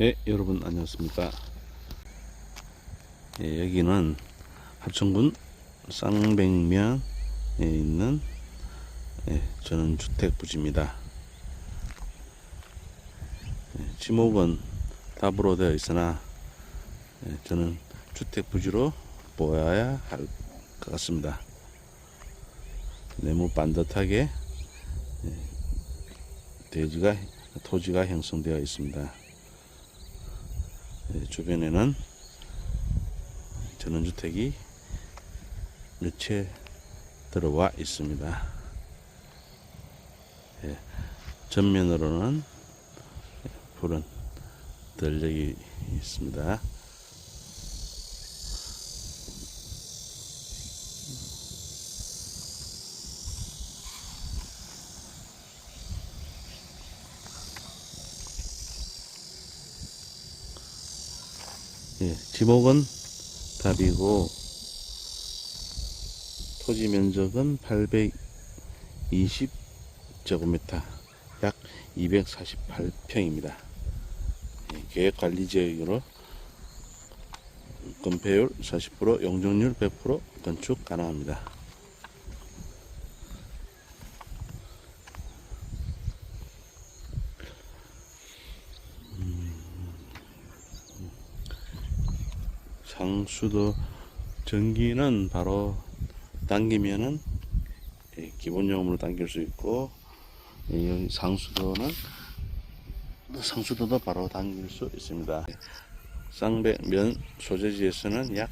예, 여러분 안녕하십니까. 예, 여기는 합천군 쌍백면에 있는 예, 저는 주택 부지입니다. 예, 지목은 답으로 되어 있으나 예, 저는 주택 부지로 보아야 할 것 같습니다. 네모 반듯하게 예, 대지가 토지가 형성되어 있습니다. 예, 주변에는 전원주택이 몇 채 들어와 있습니다. 예, 전면으로는 푸른 들녘이 있습니다. 예, 지목은 답이고 토지 면적은 820제곱미터 약 248평입니다. 예, 계획관리지역으로 건폐율 40% 용적률 100% 건축 가능합니다. 상수도 전기는 바로 당기면은 예, 기본요금으로 당길 수 있고 예, 여기 상수도는 상수도도 바로 당길 수 있습니다. 쌍배 면 소재지에서는 약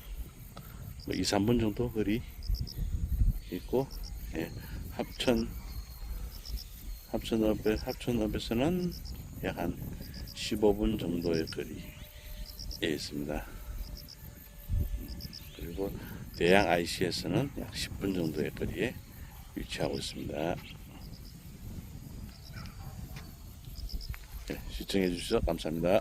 2, 3분 정도 거리 있고 예, 합천 합천읍에 합천읍에서는 약 한 15분 정도의 거리에 있습니다. 그리고 대양 IC에서는 약 10분 정도의 거리에 위치하고 있습니다. 네, 시청해 주셔서 감사합니다.